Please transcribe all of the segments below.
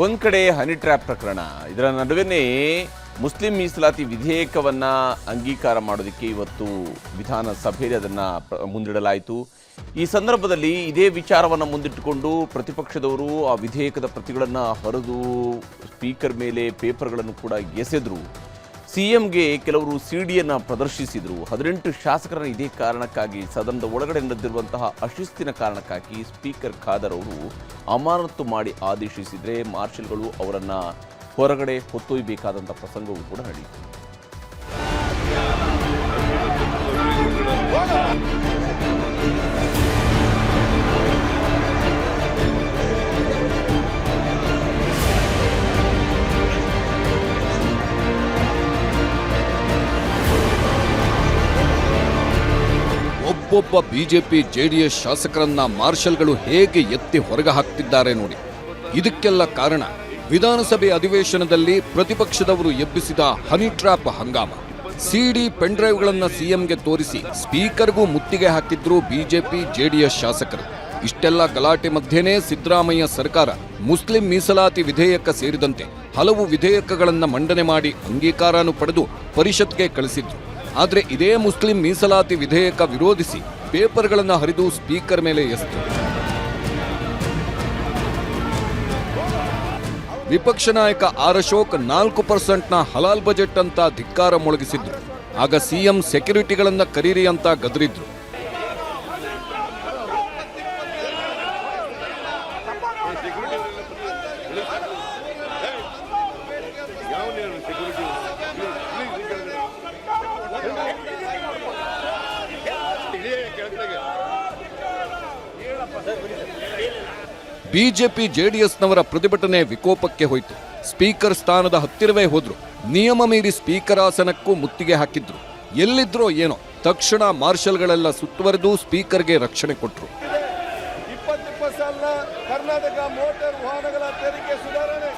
ಒಂದ್ ಕಡೆ honey trap ಪ್ರಕರಣ. ಇದರ ನಡುವೆನೇ ಮುಸ್ಲಿಂ ಮೀಸಲಾತಿ ವಿಧೇಯಕವನ್ನ ಅಂಗೀಕಾರ ಮಾಡೋದಕ್ಕೆ ಇವತ್ತು ವಿಧಾನಸಭೆಯಲ್ಲಿ ಅದನ್ನು ಮುಂದಿಡಲಾಯಿತು. ಈ ಸಂದರ್ಭದಲ್ಲಿ ಇದೇ ವಿಚಾರವನ್ನು ಮುಂದಿಟ್ಟುಕೊಂಡು ಪ್ರತಿಪಕ್ಷದವರು ಆ ವಿಧೇಯಕದ ಪ್ರತಿಗಳನ್ನು ಹರಿದು ಸ್ಪೀಕರ್ ಮೇಲೆ ಪೇಪರ್ಗಳನ್ನು ಕೂಡ ಎಸೆದ್ರು. ಸಿಎಂಗೆ ಕೆಲವರು ಸಿಡಿಯನ್ನು ಪ್ರದರ್ಶಿಸಿದರು. ಹದಿನೆಂಟು ಶಾಸಕರನ್ನು ಇದೇ ಕಾರಣಕ್ಕಾಗಿ ಸದನದ ಒಳಗಡೆ ನಡೆದಿರುವಂತಹ ಅಶಿಸ್ತಿನ ಕಾರಣಕ್ಕಾಗಿ ಸ್ಪೀಕರ್ ಖಾದರ್ ಅವರು ಅಮಾನತು ಮಾಡಿ ಆದೇಶಿಸಿದರೆ ಮಾರ್ಷಲ್ಗಳು ಅವರನ್ನು ಹೊರಗಡೆ ಹೊತ್ತೊಯ್ಯಬೇಕಾದಂಥ ಪ್ರಸಂಗವೂ ಕೂಡ ನಡೆಯಿತು ಒಬ್ಬೊಬ್ಬ ಬಿಜೆಪಿ ಜೆಡಿಎಸ್ ಶಾಸಕರನ್ನ ಮಾರ್ಷಲ್ಗಳು ಹೇಗೆ ಎತ್ತಿ ಹೊರಗೆ ಹಾಕ್ತಿದ್ದಾರೆ ನೋಡಿ. ಇದಕ್ಕೆಲ್ಲ ಕಾರಣ ವಿಧಾನಸಭೆ ಅಧಿವೇಶನದಲ್ಲಿ ಪ್ರತಿಪಕ್ಷದವರು ಎಬ್ಬಿಸಿದ ಹನಿ ಟ್ರ್ಯಾಪ್ ಹಂಗಾಮ. ಸಿಡಿ ಪೆನ್ಡ್ರೈವ್ಗಳನ್ನ ಸಿಎಂಗೆ ತೋರಿಸಿ ಸ್ಪೀಕರ್ಗೂ ಮುತ್ತಿಗೆ ಹಾಕಿದ್ರು ಬಿಜೆಪಿ ಜೆಡಿಎಸ್ ಶಾಸಕರು. ಇಷ್ಟೆಲ್ಲ ಗಲಾಟೆ ಮಧ್ಯೆನೇ ಸಿದ್ದರಾಮಯ್ಯ ಸರ್ಕಾರ ಮುಸ್ಲಿಂ ಮೀಸಲಾತಿ ವಿಧೇಯಕ ಸೇರಿದಂತೆ ಹಲವು ವಿಧೇಯಕಗಳನ್ನು ಮಂಡನೆ ಮಾಡಿ ಅಂಗೀಕಾರನು ಪಡೆದು ಪರಿಷತ್ಗೆ ಕಳಿಸಿದ್ರು. ಆದ್ರೆ ಇದೇ ಮುಸ್ಲಿಂ ಮೀಸಲಾತಿ ವಿಧೇಯಕ ವಿರೋಧಿಸಿ ಪೇಪರ್ಗಳನ್ನು ಹರಿದು ಸ್ಪೀಕರ್ ಮೇಲೆ ಎಸ್ತು. ವಿಪಕ್ಷ ನಾಯಕ ಆರ್ ಅಶೋಕ್ ನಾಲ್ಕು ಪರ್ಸೆಂಟ್ನ ಹಲಾಲ್ ಬಜೆಟ್ ಅಂತ ಧಿಕ್ಕಾರ ಮೊಳಗಿಸಿದ್ರು. ಆಗ ಸಿಎಂ ಸೆಕ್ಯುರಿಟಿಗಳನ್ನು ಕರೀರಿ ಅಂತ ಗದರಿದ್ರು. ಬಿಜೆಪಿ ಜೆಡಿಎಸ್ನವರ ಪ್ರತಿಭಟನೆ ವಿಕೋಪಕ್ಕೆ ಹೋಯಿತು. ಸ್ಪೀಕರ್ ಸ್ಥಾನದ ಹತ್ತಿರವೇ ಹೋದ್ರು. ನಿಯಮ ಮೀರಿ ಸ್ಪೀಕರ್ ಆಸನಕ್ಕೂ ಮುತ್ತಿಗೆ ಹಾಕಿದ್ರು. ಎಲ್ಲಿದ್ರೋ ಏನೋ. ತಕ್ಷಣ ಮಾರ್ಷಲ್ಗಳೆಲ್ಲ ಸುತ್ತುವರೆದು ಸ್ಪೀಕರ್ಗೆ ರಕ್ಷಣೆ ಕೊಟ್ಟರು ಕರ್ನಾಟಕ ಮೋಟಾರ್ ವಾಹನಗಳ ತೆರಿಗೆ ಸುಧಾರಣೆ.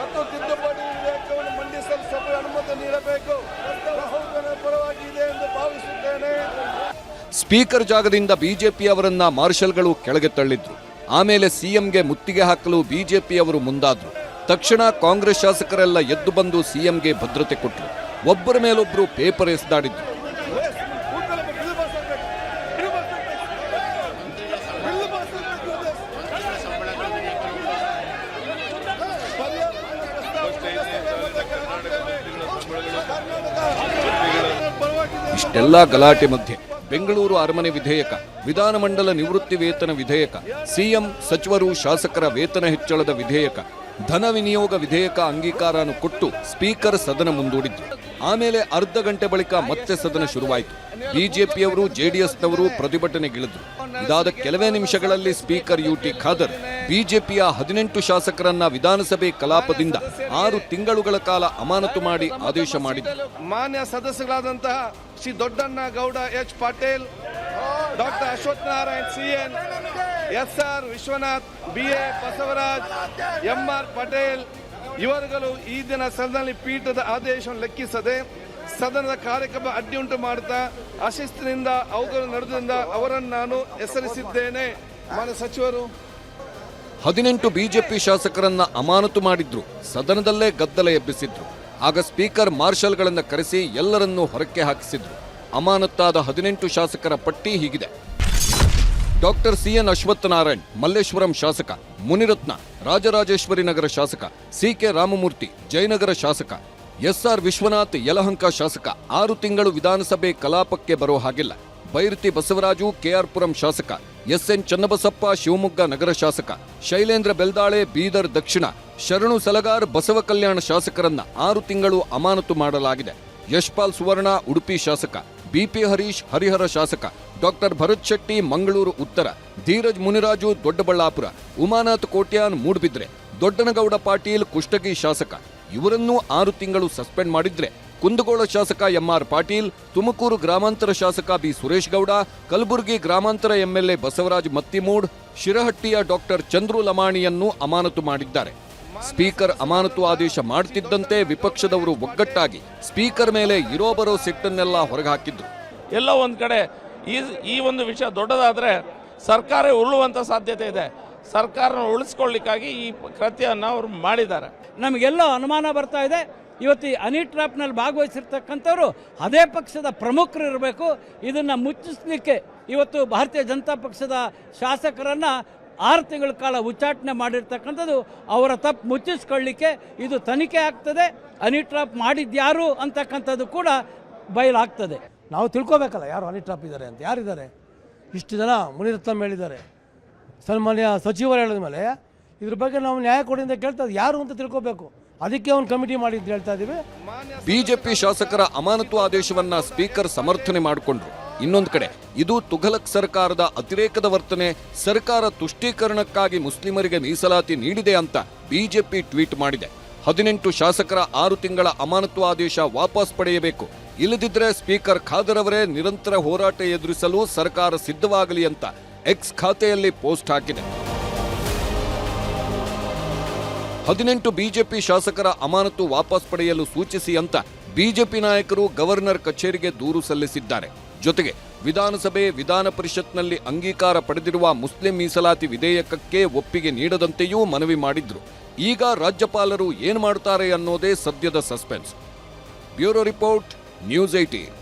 ಮತ್ತು ತಿದ್ದುಪಡಿ ವಿಧೇಯಕವನ್ನು ಮಂಡಿಸಲು ಸಭೆ ಅನುಮತಿ ನೀಡಬೇಕು. ಬಹುಜನ ಪರವಾಗಿ ಇದೆ ಎಂದು ಭಾವಿಸುತ್ತೇನೆ. ಸ್ಪೀಕರ್ ಜಾಗದಿಂದ ಬಿಜೆಪಿ ಅವರನ್ನ ಮಾರ್ಷಲ್ಗಳು ಕೆಳಗೆ ತಳ್ಳಿದ್ರು. ಆಮೇಲೆ ಸಿಎಂಗೆ ಮುತ್ತಿಗೆ ಹಾಕಲು ಬಿಜೆಪಿಯವರು ಮುಂದಾದ್ರು. ತಕ್ಷಣ ಕಾಂಗ್ರೆಸ್ ಶಾಸಕರೆಲ್ಲ ಎದ್ದು ಬಂದು ಸಿಎಂಗೆ ಭದ್ರತೆ ಕೊಟ್ಟರು ಒಬ್ಬರ ಮೇಲೊಬ್ಬರು ಪೇಪರ್ ಎಸ್ದಾಡಿದ್ರು. ಇಷ್ಟೆಲ್ಲ ಗಲಾಟೆ ಮಧ್ಯೆ. ಬೆಂಗಳೂರು ಅರಮನೆ ವಿಧೇಯಕ, ವಿಧಾನಮಂಡಲ ನಿವೃತ್ತಿ ವೇತನ ವಿಧೇಯಕ, ಸಿಎಂ ಸಚಿವರು ಶಾಸಕರ ವೇತನ ಹೆಚ್ಚಳದ ವಿಧೇಯಕ, ಧನ ವಿನಿಯೋಗ ವಿಧೇಯಕ ಅಂಗೀಕಾರನು ಕೊಟ್ಟು ಸ್ಪೀಕರ್ ಸದನ ಮುಂದೂಡಿದ್ದು. ಆಮೇಲೆ ಅರ್ಧ ಗಂಟೆ ಬಳಿಕ ಮತ್ತೆ ಸದನ ಶುರುವಾಯಿತು. ಬಿಜೆಪಿಯವರು, ಜೆಡಿಎಸ್ನವರು ಪ್ರತಿಭಟನೆಗಿಳಿದ್ರು. ಇದಾದ ಕೆಲವೇ ನಿಮಿಷಗಳಲ್ಲಿ ಸ್ಪೀಕರ್ ಯುಟಿ ಖಾದರ್ ಬಿಜೆಪಿಯ ಹದಿನೆಂಟು ಶಾಸಕರನ್ನ ವಿಧಾನಸಭೆ ಕಲಾಪದಿಂದ ಆರು ತಿಂಗಳುಗಳ ಕಾಲ ಅಮಾನತು ಮಾಡಿ ಆದೇಶ ಮಾಡಿದ್ದರು ಮಾನ್ಯ ಸದಸ್ಯರಾದಂತಹ Shri Doddanna Gowda H Patil, doctor Ashwath Narayan C N, S R Vishwanath, B A Basavaraj, M R Patel, ಇವರುಗಳು ಈ ದಿನ ಸದನದಲ್ಲಿ ಪೀಠದ ಆದೇಶವನ್ನು ಲೆಕ್ಕಿಸದೆ ಸದನದ ಕಾರ್ಯಕ್ರಮ ಅಡ್ಡಿಯುಂಟು ಮಾಡುತ್ತಾ ಅಶಿಸ್ತಿನಿಂದ, ಅವುಗಳು ನಡೆದಿಂದ ಅವರನ್ನು ನಾನು ಹೆಸರಿಸಿದ್ದೇನೆ. ಮಾನ್ಯ ಸಚಿವರು ಹದಿನೆಂಟು ಬಿಜೆಪಿ ಶಾಸಕರನ್ನ ಅಮಾನತು ಮಾಡಿದ್ರು. ಸದನದಲ್ಲೇ ಗದ್ದಲ ಎಬ್ಬಿಸಿದ್ರು. ಆಗ ಸ್ಪೀಕರ್ ಮಾರ್ಷಲ್ಗಳನ್ನು ಕರೆಸಿ ಎಲ್ಲರನ್ನೂ ಹೊರಕ್ಕೆ ಹಾಕಿಸಿದ್ರು. ಅಮಾನತ್ತಾದ ಹದಿನೆಂಟು ಶಾಸಕರ ಪಟ್ಟಿ ಹೀಗಿದೆ. ಡಾಕ್ಟರ್ ಸಿಎನ್ ಅಶ್ವತ್ಥನಾರಾಯಣ್, ಮಲ್ಲೇಶ್ವರಂ ಶಾಸಕ ಮುನಿರತ್ನ, ರಾಜರಾಜೇಶ್ವರಿ ನಗರ ಶಾಸಕ ಸಿಕೆ ರಾಮಮೂರ್ತಿ, ಜಯನಗರ ಶಾಸಕ ಎಸ್ಆರ್ ವಿಶ್ವನಾಥ್, ಯಲಹಂಕ ಶಾಸಕ ಆರು ತಿಂಗಳು ವಿಧಾನಸಭೆ ಕಲಾಪಕ್ಕೆ ಬರೋ ಹಾಗಿಲ್ಲ. ಬೈರತಿ ಬಸವರಾಜು ಕೆಆರ್ಪುರಂ ಶಾಸಕ, ಎಸ್ಎನ್ ಚನ್ನಬಸಪ್ಪ ಶಿವಮೊಗ್ಗ ನಗರ ಶಾಸಕ, ಶೈಲೇಂದ್ರ ಬೆಲ್ದಾಳೆ ಬೀದರ್ ದಕ್ಷಿಣ, ಶರಣು ಸಲಗಾರ್ ಬಸವ ಕಲ್ಯಾಣ ಶಾಸಕರನ್ನ ಆರು ತಿಂಗಳು ಅಮಾನತು ಮಾಡಲಾಗಿದೆ. ಯಶ್ಪಾಲ್ ಸುವರ್ಣ ಉಡುಪಿ ಶಾಸಕ, ಬಿಪಿ ಹರೀಶ್ ಹರಿಹರ ಶಾಸಕ, ಡಾಕ್ಟರ್ ಭರತ್ ಶೆಟ್ಟಿ ಮಂಗಳೂರು ಉತ್ತರ, ಧೀರಜ್ ಮುನಿರಾಜು ದೊಡ್ಡಬಳ್ಳಾಪುರ, ಉಮಾನಾಥ್ ಕೋಟ್ಯಾನ್ ಮೂಡ್ಬಿದ್ರೆ, ದೊಡ್ಡನಗೌಡ ಪಾಟೀಲ್ ಕುಷ್ಟಗಿ ಶಾಸಕ, ಇವರನ್ನೂ ಆರು ತಿಂಗಳು ಸಸ್ಪೆಂಡ್ ಮಾಡಿದ್ರೆ ಕುಂದಗೋಳ ಶಾಸಕ ಎಂಆರ್ ಪಾಟೀಲ್ ತುಮಕೂರು ಗ್ರಾಮಾಂತರ ಶಾಸಕ ಬಿ ಸುರೇಶ್ ಗೌಡ ಕಲಬುರಗಿ ಗ್ರಾಮಾಂತರ ಎಂಎಲ್ಎ ಬಸವರಾಜ್ ಮತ್ತಿಮೂಡ್ ಶಿರಹಟ್ಟಿಯ ಡಾಕ್ಟರ್ ಚಂದ್ರು ಲಮಾಣಿಯನ್ನು ಅಮಾನತು ಮಾಡಿದ್ದಾರೆ. ಸ್ಪೀಕರ್ ಅಮಾನತು ಆದೇಶ ಮಾಡ್ತಿದ್ದಂತೆ ವಿಪಕ್ಷದವರು ಒಗ್ಗಟ್ಟಾಗಿ ಸ್ಪೀಕರ್ ಮೇಲೆ ಇರೋ ಬರೋ ಸಿಟ್ಟನ್ನೆಲ್ಲ ಹೊರಗೆ ಎಲ್ಲ ಒಂದು ಕಡೆ ಈ ಈ ಒಂದು ವಿಷಯ ದೊಡ್ಡದಾದರೆ ಸರ್ಕಾರ ಉರುಳುವಂಥ ಸಾಧ್ಯತೆ ಇದೆ. ಸರ್ಕಾರನ ಉಳಿಸ್ಕೊಳ್ಳಿಕ್ಕಾಗಿ ಈ ಕೃತ್ಯವನ್ನು ಅವರು ಮಾಡಿದ್ದಾರೆ. ನಮಗೆಲ್ಲ ಅನುಮಾನ ಬರ್ತಾ ಇದೆ. ಇವತ್ತು ಈ ಹನಿ ಟ್ರ್ಯಾಪ್ನಲ್ಲಿ ಭಾಗವಹಿಸಿರ್ತಕ್ಕಂಥವ್ರು ಅದೇ ಪಕ್ಷದ ಪ್ರಮುಖರು ಇರಬೇಕು ಇದನ್ನು ಮುಚ್ಚಿಸ್ಲಿಕ್ಕೆ ಇವತ್ತು ಭಾರತೀಯ ಜನತಾ ಪಕ್ಷದ ಶಾಸಕರನ್ನು ಆರು ತಿಂಗಳ ಕಾಲ ಉಚ್ಚಾಟನೆ ಮಾಡಿರ್ತಕ್ಕಂಥದ್ದು ಅವರ ತಪ್ಪು ಮುಚ್ಚಿಸ್ಕೊಳ್ಳಿಕ್ಕೆ ಇದು ತನಿಖೆ ಆಗ್ತದೆ. ಅನಿ ಟ್ರಾಪ್ ಮಾಡಿದ್ಯಾರು ಅಂತಕ್ಕಂಥದ್ದು ಕೂಡ ಬಯಲಾಗ್ತದೆ ನಾವು ತಿಳ್ಕೊಬೇಕಲ್ಲ ಯಾರು ಅನಿ ಟ್ರಾಪ್ ಇದ್ದಾರೆ ಅಂತ. ಯಾರಿದ್ದಾರೆ? ಇಷ್ಟು ಜನ ಮುನಿರತ್ನಂ ಹೇಳಿದ್ದಾರೆ. ಸನ್ಮಾನ್ಯ ಸಚಿವರು ಹೇಳಿದ ಮೇಲೆ ಇದ್ರ ಬಗ್ಗೆ ನಾವು ನ್ಯಾಯ ಕೊಡಿ ಅಂತ ಕೇಳ್ತಾ ಇದ್ದೀವಿ. ಯಾರು ಅಂತ ತಿಳ್ಕೊಬೇಕು? ಅದಕ್ಕೆ ಅವನು ಕಮಿಟಿ ಮಾಡಿ ಅಂತ ಹೇಳ್ತಾ ಇದ್ದೀವಿ ಬಿಜೆಪಿ ಶಾಸಕರ ಅಮಾನತು ಆದೇಶವನ್ನ ಸ್ಪೀಕರ್ ಸಮರ್ಥನೆ ಮಾಡಿಕೊಂಡ್ರು. ಇನ್ನೊಂದು ಕಡೆ, ಇದು ತುಘಲಕ್ ಸರ್ಕಾರದ ಅತಿರೇಕದ ವರ್ತನೆ, ಸರ್ಕಾರ ತುಷ್ಟೀಕರಣಕ್ಕಾಗಿ ಮುಸ್ಲಿಮರಿಗೆ ಮೀಸಲಾತಿ ನೀಡಿದೆ ಅಂತ ಬಿಜೆಪಿ ಟ್ವೀಟ್ ಮಾಡಿದೆ. ಹದಿನೆಂಟು ಶಾಸಕರ ಆರು ತಿಂಗಳ ಅಮಾನತು ಆದೇಶ ವಾಪಸ್ ಪಡೆಯಬೇಕು. ಇಲ್ಲದಿದ್ದರೆ ಸ್ಪೀಕರ್ ಖಾದರ್ ಅವರೇ ನಿರಂತರ ಹೋರಾಟ ಎದುರಿಸಲು ಸರ್ಕಾರ ಸಿದ್ಧವಾಗಲಿ ಅಂತ ಎಕ್ಸ್ ಖಾತೆಯಲ್ಲಿ ಪೋಸ್ಟ್ ಹಾಕಿದೆ. ಹದಿನೆಂಟು ಬಿಜೆಪಿ ಶಾಸಕರ ಅಮಾನತು ವಾಪಸ್ ಪಡೆಯಲು ಸೂಚಿಸಿ ಅಂತ ಬಿಜೆಪಿ ನಾಯಕರು ಗವರ್ನರ್ ಕಚೇರಿಗೆ ದೂರು ಸಲ್ಲಿಸಿದ್ದಾರೆ. ಜೊತೆಗೆ ವಿಧಾನಸಭೆ ವಿಧಾನ ಪರಿಷತ್ನಲ್ಲಿ ಅಂಗೀಕಾರ ಪಡೆದಿರುವ ಮುಸ್ಲಿಂ ಮೀಸಲಾತಿ ವಿಧೇಯಕಕ್ಕೆ ಒಪ್ಪಿಗೆ ನೀಡದಂತೆಯೂ ಮನವಿ ಮಾಡಿದ್ರು. ಈಗ ರಾಜ್ಯಪಾಲರು ಏನು ಮಾಡ್ತಾರೆ ಅನ್ನೋದೇ ಸದ್ಯದ suspense. Bureau report, news eighteen